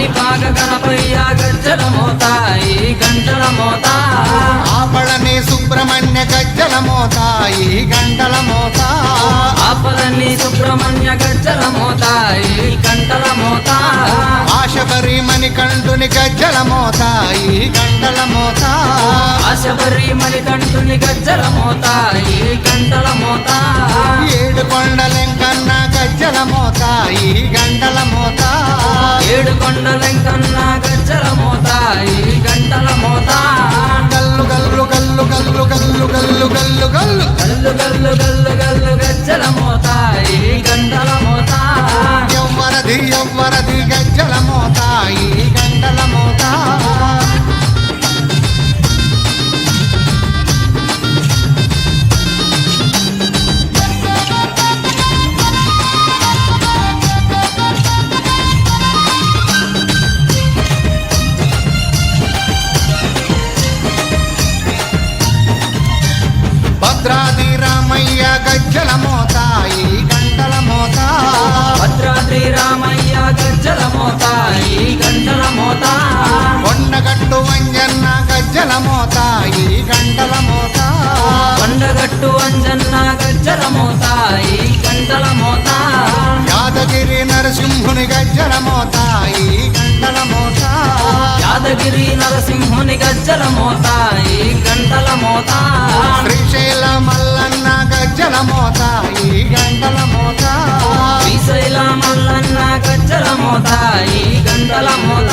కాణిపాక గణపయ్య గజ్జల మోత ఈ గంటల మోత. ఆపళని సుబ్రహ్మణ్య గజ్జల మోత ఈ గంటల మోత. ఆపలన్నీ సుబ్రహ్మణ్య గజ్జల మోత ఈ గంటల మోత. ఆశబరి మణికంఠుని గజ్జల మోత ఈ గంటల మోత. ఆశబరి మణికంఠుని గజ్జల మోత ఈ గంటల మోత. ఏడు కొండలెంకన్న గజ్జల మోత. ఈ గంటల మోత. ఏడు కొండలెంకన్న గజ్జల మోత. ఈ గంటల మోత. గల్లు గల్లు గల్లు గల్లు గల్లు గల్లు గల్లు గల్లు గల్లు. గల్లు గల్లు గల్లు. గజ్జల మోత ఈ గంటల మోత కొండగట్టు అంజన్న గజ్జల మోత ఈ గంటల మోత యాదగిరి నరసింహుని గజ్జల మోత ఈ గంటల మోత యాదగిరి నరసింహుని గజ్జల మోత ఈ గంటల మోత శ్రీశైల మల్లన్న గజ్జల మోత ఈ గంటల మోత శ్రీశైల మల్లన్న గజ్జల మోత ఈ గంటల మోత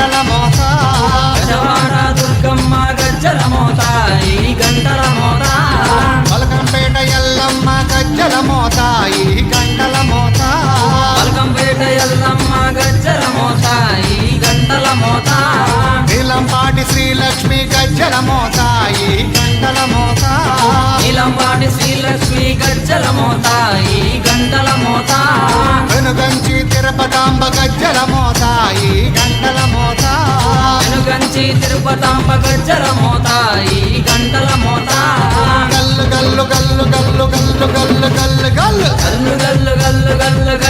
啦啦啦，么子？తిరుపతాంబ గజ్జల మోత ఈ గంటల మోత వెనుగంచి తిరుపతాంబ గజ్జల మోత ఈ గంటల మోత గల్లు గల్లు గల్లు గల్లు గల్లు గల్లు గల్లు గల్లు గల్లు గల్లు గల్లు గల్లు గజ్జల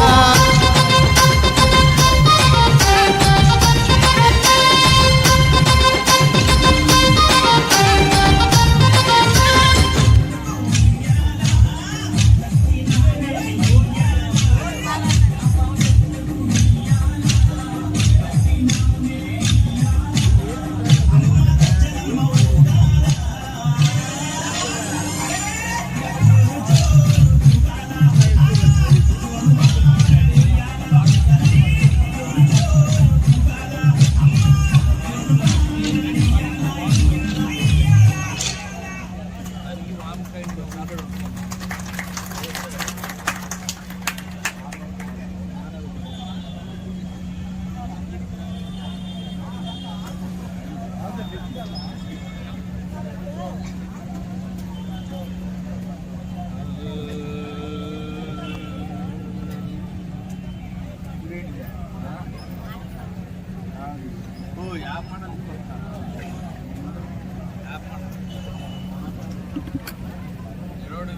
ரோடு